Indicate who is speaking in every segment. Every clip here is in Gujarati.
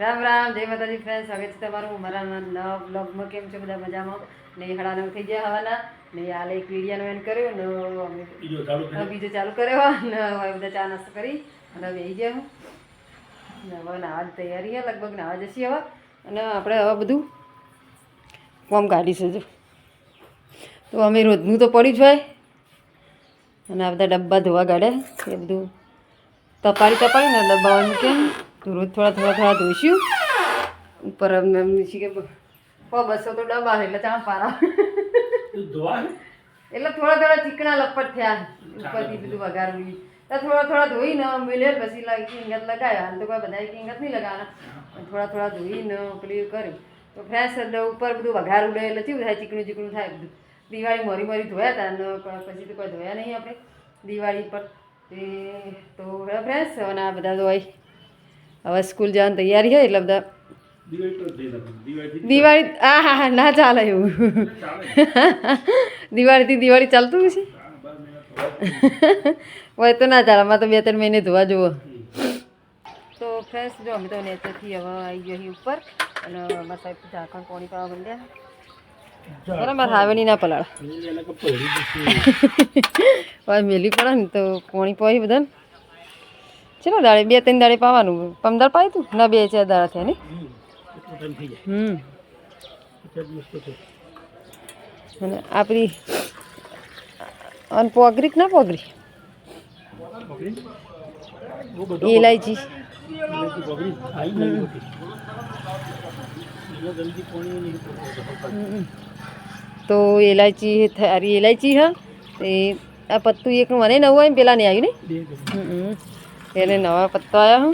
Speaker 1: રામ રામ જય માતાજી ફ્રેન્ડ સ્વાગત છે તમારું મારા નવા બ્લોગમાં કેમ છો? બધા મજામાં? ને સાડા નવ થઈ ગયા હવાના. ને હાલ એક વિડીયાનો એન્ડ કર્યો. ને અમે
Speaker 2: બીજો ચાલુ
Speaker 1: હવે બીજો ચાલુ કર્યો. ને હવે બધા ચા નાસ્તો કરી. અને હવે આવી ગયા હું. હવે નાવાની તૈયારી છે. લગભગ નાવા જશે હવે. અને આપણે હવે બધું કોમ કાઢીશું જો તો અમે રોજનું તો પડ્યું જ હોય. અને આ બધા ડબ્બા ધોવા કાઢે એ બધું તપારી તપાડી ને ડબ્બા મૂકે તો રોજ થોડા થોડા થોડા ધોઈશું. ઉપર અમને એમ છે કે બસો તો ડબ્બા એટલે ચા પારા એટલે થોડા થોડા ચીકણા લપટ થયા ઉપરથી બધું વઘારવું. થોડા થોડા ધોઈને મિલે પછી લાગી કિંગત લગાવ્યા હાલ તો કોઈ બધા કિંગત નહીં લગાવવાના. થોડા થોડા ધોઈને પેલી કરી. તો ફ્રેશ ઉપર બધું વઘાર ઉડે એટલે કેવું થાય? ચીકણું ચીકણું થાય બધું. દિવાળી મોરી મોરી ધોયા હતા અને પછી તો કોઈ ધોયા નહીં આપણે. દિવાળી પર. એ તો ફ્રેશ અને આ બધા હોય હવે સ્કૂલ જવાની તૈયારી હોય એટલે બધા
Speaker 2: દિવાળી
Speaker 1: આ હા હા ના ચાલે એવું. દિવાળીથી દિવાળી ચાલતું છે હોય તો ના ચાલે અમારે તો બે ત્રણ મહિને ધોવા જુઓ. તો ફ્રેશ જો અમે તો નેચરથી હવે આવી ગયો અહીં ઉપર અને અમારા સાહેબ ઝાકણ પોણી પાવા માંડ્યા. બરાબર હાવેની ના પલાળ. મેલી પડે ને તો કોણી પાવી બધાને. ચલો દાડે બે ત્રણ દાડે પાવાનું. પમદાર પાય તું? ના બે ચાર દાડા થયા ને? હમ. અને આપણી અને પોગરી ના પોગરી? એલાયચી. તો ઇલાયચી થારી ઇલાયચી હા. એ આ પત્તું એક મને નવું આવ્યું પેલા નહીં આવ્યું ને? હમ. એને નવા પત્તા આવ્યા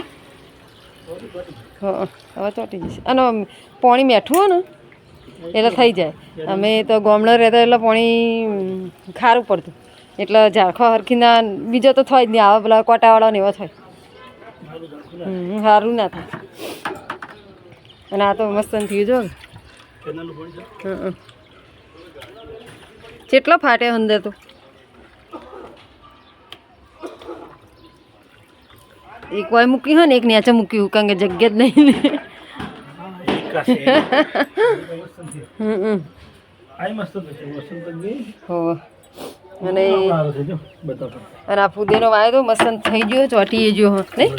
Speaker 1: હા. હવે ચોટી જશે. અને પાણી મેઠું હોય ને એટલે થઈ જાય. અમે તો ગામડા રહેતા એટલે પાણી ખારું પડતું. એટલે ઝાડખો હરખીના બીજો તો થાય જ નહીં. આવા પેલા કોટાવાળા ને એવા થાય. સારું ના થાય. અને આ તો મસ્ત થયું જો. કેટલો ફાટે અંદર તો? એક વાય મૂકી હોય ને એક નીચે મૂક્યું કારણ કે જગ્યા જ નહીં ને અને. આ ફુદેનો વાયો તો મસ્ત થઈ ગયો ચોટી ગયો હો નહીં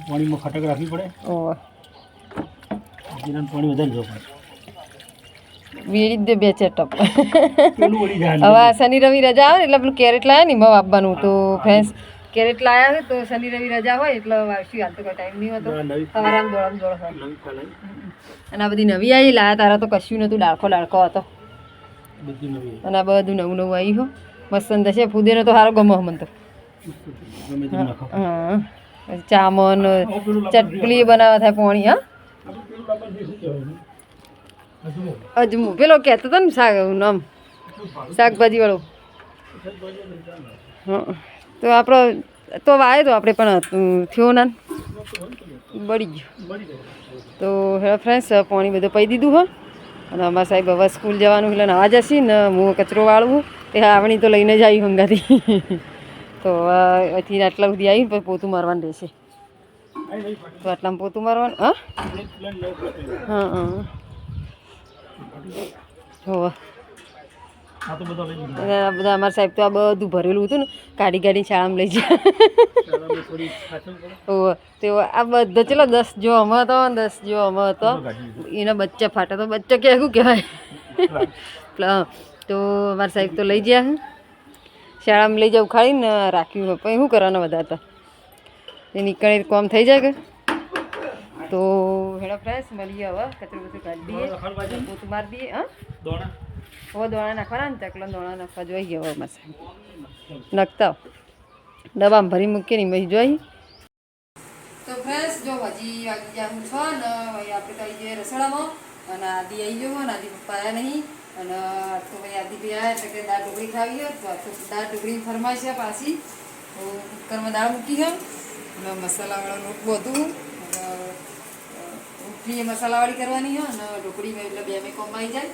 Speaker 2: પાણીમાં ખટક રાખવી પડે
Speaker 1: ઓહ
Speaker 2: જીરાનું પાણી વધારે જવું પડે
Speaker 1: વીડી દે બે
Speaker 2: જાય
Speaker 1: હવે શનિ રવિ રજા આવે એટલે પેલું કેરેટ લાયા ને એમાં આપવાનું તો ફ્રેન્ડ્સ કેરેટ લાયા હોય તો શનિ રવિ રજા હોય એટલે વાવશું હાલ તો કોઈ ટાઈમ નહીં હોતો. સવારે આમ દોડમ દોડ હોય. અને આ બધી નવી આવી લાયા તારા તો કશું નહોતું ડાળખો ડાળખો હતો. અને આ બધું નવું નવું આવ્યું હો. મસ્ત છે ફૂદેનો તો સારો ગમો મને તો. હા. ચામન ચટલી બનાવવા થાય પોણી હા.
Speaker 2: અજમો.
Speaker 1: પેલો કહેતો હતો ને શાક નામ શાકભાજી વાળો. હા. તો આપણો, તો વાયો તો આપણે પણ થયો ના. બળી ગયો. તો હેલો ફ્રેન્ડ્સ પાણી બધું પી દીધું, હો. અને અમારા સાહેબ હવે સ્કૂલ જવાનું, એટલે આ જશે ને હું કચરો વાળવું. તે આવણી તો લઈને જ આવી હંગાથી. તો અહીંથી આટલા સુધી આવી પછી પોતું મારવાનું રહેશે. તો આટલામાં પોતું મારવાનું, હા? હા હા.
Speaker 2: બધા
Speaker 1: અમારા સાહેબ તો આ બધું ભરેલું હતું ને કાઢી કાઢી શાળામાં લઈ જાય તો આ બધા ચલો દસ જો અમે હતો દસ જો અમે હતો. એના બચ્ચા ફાટે તો બચ્ચા કે શું કહેવાય? તો અમારા સાહેબ તો લઈ ગયા. શાળામાં લઈ જાવ ખાડીને રાખ્યું પછી શું કરવાના બધા હતા એ નીકળે કોમ થઈ જાય કે? તો હેડો ફ્રેશ મળીએ હવે. કચરો બધું કાઢી દઈએ. પોતું મારી દઈએ હા?
Speaker 2: દોણા.
Speaker 1: નાખવાના ને ચકલા દોણા નાખવા જોઈ ગયો મસાઈ નાખતા ડબ્બામાં ભરી મૂકીને મહી જોઈ. તો ફ્રેન્ડ્સ જો હજી વાગી ગયા હું છો ને ભાઈ આપણે તો આવી જઈએ રસોડામાં. અને આદિ આવી ગયો અને આદિ પપ્પા આવ્યા નહીં. અને તો ભાઈ આદિ આવ્યા એટલે કે દાળ ઢોકળી ખાવી હોય, તો દાળ ઢોકળી ફરમાય છે પાછી. તો કુકરમાં દાળ મૂકી છે અને મસાલાવાળો લોટ બધું રોટલી મસાલાવાળી કરવાની હોય અને ઢોકળી એટલે બે મેં કોમ આવી જાય.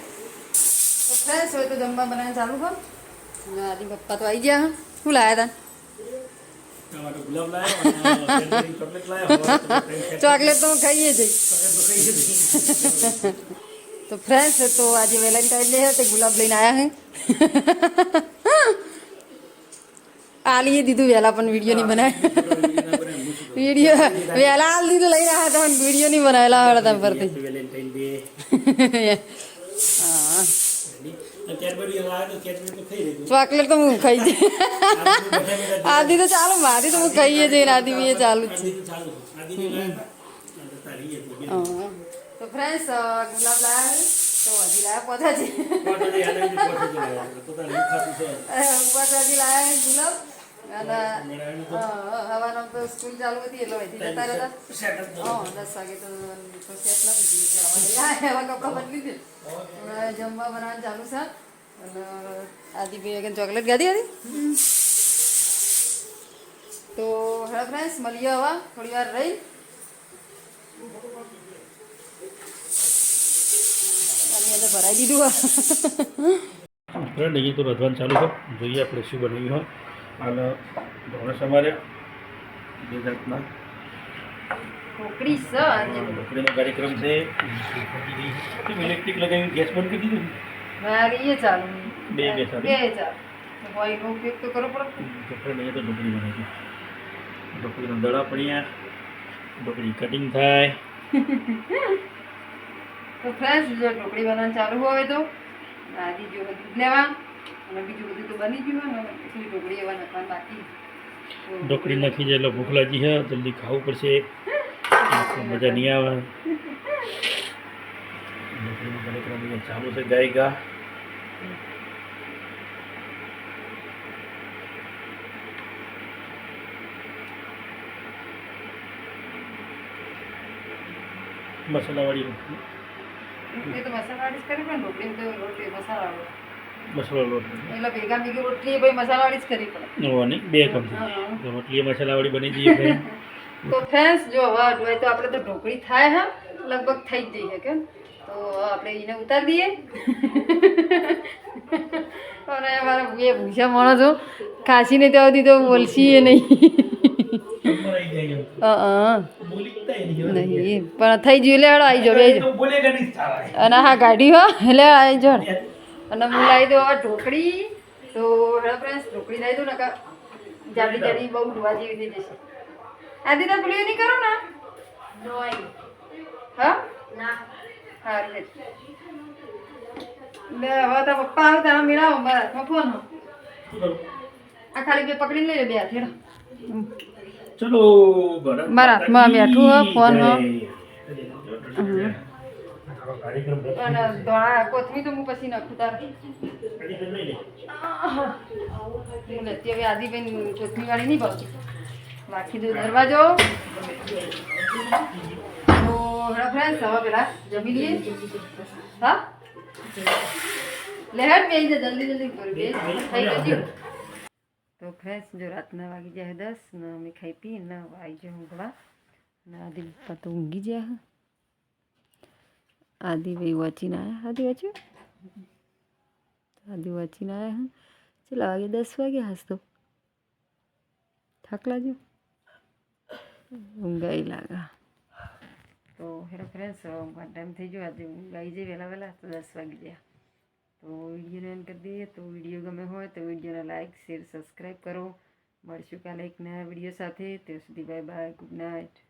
Speaker 1: તો ફ્રેન્ડ્સ હોય તો જમવા બનાવવાનું ચાલુ કર અને આદિ પપ્પા તો આવી ગયા શું લાયા હતા
Speaker 2: તમારો ગુલાબ લાવ્યો અને કેડબરી ચોકલેટ લાવ્યો હવે તમે ત્રણ સેટ
Speaker 1: ચોકલેટ તો હું ખાઈએ જઈ
Speaker 2: એમ તો કઈ છે નહીં.
Speaker 1: તો ફ્રેન્ડ્સ તો આજે વેલેન્ટાઇન ડે તે ગુલાબ લઈને આવ્યા હે આલીએ દીધું વહેલા પણ વીડિયો નહીં બનાવ્યો
Speaker 2: એના પર હું શું
Speaker 1: વીડિયો વહેલા આલ દીધું લઈને આવ્યા હતા પણ વીડિયો નહીં બનાવેલા હળતા
Speaker 2: કરું?
Speaker 1: પરથી
Speaker 2: વેલેન્ટાઇન ડે
Speaker 1: હા ચોકલેટ તો હું ખાઈ જઈ આદી તો ચાલુ મારી તો હું ખાઈએ જઈને આદિ બી ચાલુ જ છે.
Speaker 2: તો
Speaker 1: ફ્રેન્ડ્સ ગુલાબ લાયા તો હજી લાયા પોતા છે
Speaker 2: કોટો જે યાદ આવી ગયું, કોટો જે લાવ્યા. તો તારી એ ખાતું છે.
Speaker 1: પોતા હજી લાયા ગુલાબ. અને હવાનો તો સ્કૂલ ચાલુ હતી એટલે વધી જતા રહેતા. દસ વાગે તો સેટ નથી એટલે હવે કપડાં બદલી દે. જમવા બનાવવાનું ચાલુ છે. આદિ આગળ ચોકલેટ ગાધી હતી? તો હેલો ફ્રેન્ડ્સ મળીએ હવે. થોડી વાર રહી. અંદર ભરાઈ દીધું હવે.
Speaker 2: ફ્રેન્ડ અહીંયા તો રધવાનું ચાલુ છે. જોઈએ આપણે શું બનાવ્યું હોય. અને ધોરણ સમારે બે જાતના.
Speaker 1: ઢોકળી છે
Speaker 2: ઢોકળીનો કાર્યક્રમ છે. ઇલેક્ટ્રિક લગાવી ગેસ બંધ કરી દીધું?
Speaker 1: મારી એ ચાલુ.
Speaker 2: બે બે ચાલુ.
Speaker 1: બે ચાલુ. એનો ઉપયોગ તો કરવો પડે
Speaker 2: તો ઢોકળી બનાવ ઢોકળીનો દડા પડ્યા. ઢોકળી કટિંગ થાય.
Speaker 1: તો ફ્રેશ જો ઢોકળી બનાવવાનું ચાલુ હોય તો આદી જો દૂધ લેવા. અને બીજું બધું તો બની ગયું હોય ને એટલી ઢોકળી એવા નાખવાનું બાકી.
Speaker 2: ઢોકળી નાખી જાય એટલે ભૂખ લાગી છે જલ્દી ખાવું પડશે. મજા નહીં આવે. ઢોકળીનો કાર્યક્રમ ચાલુ છે ગાય મસાલાવાળી રોટલી. બની જઈએ
Speaker 1: તો ફ્રેન્ડ્સ જો હવે તો આપણે તો ઢોકળી થાય હે. લગભગ થઈ જ જઈએ કેમ? તો આપણે એને ઉતારી દઈએ. અને અમારા બે ભૂસા માણસો. ખાંસીને ત્યાં સુધી તો બોલશીએ નહીં.
Speaker 2: નહીં.
Speaker 1: નહીં પણ થઈ ગયું લે હેડો આવી જાઓ બે
Speaker 2: તો બોલેગા નહીં સારા.
Speaker 1: અને હા ગાડી હો એટલે આવી જાઓ. અને હું લાવી દઉં હવે ઢોકળી. તો હેડો ફ્રેન્ડ્સ ઢોકળી લાવી દઉં ને કા જાડી જાડી બહુ ધોવા જેવી થઈ જશે. આદિ તો પેલું નહીં કરો ને? હા? હા લે લે હવે તો પપ્પા આવે તારા મેળાવો મારા હાથમાં ફોન? આ ખાલી બે પકડીને લઈ લે બે હાથ
Speaker 2: ચલો
Speaker 1: મારા હાથમાં બેઠું હો, ફોન હો. કોથમી તો હું પછી નાખું તાર. હું નથી હવે આદિબેન કોથમી વાળી નહીં ભાવતી રાખી દઉં દરવાજો તો હેડો ફ્રેન્ડ્સ હવે પેલા જમી લઈએ હા લે હેડ બેસી જા જલ્દી જલ્દી કરી બેસ થઈ ગયું તો ફ્રેન્ડ્સ જો રાતના વાગી જાય દસ ને અમે ખાઈ પી ને આવી જાય ઊંઘવા ને આદિ પપ્પા તો ઊંઘી ગયા હે. આદિ ભાઈ વાંચીને આવ્યા આદિ વાંચ્યું આદિ વાંચીને આવ્યા હે ચલા વાગે દસ વાગ્યા હસ તો થાક લાગ્યો ઊંઘાઈ લાગા તો હેરો ફ્રેન્ડ્સ ઘણા ટાઈમ થઈ ગયો, આજે ઊંઘ આવી જાય વહેલા વહેલા, તો દસ વાગી ગયા. તો વિડીયોને એન્ડ કરી દઈએ, તો વીડિયો ગમે હોય તો વિડીયોને લાઇક શેર સબસ્ક્રાઈબ કરો. મળશું કાલે એક નવા વીડિયો સાથે. ત્યાં સુધી બાય બાય ગુડ નાઇટ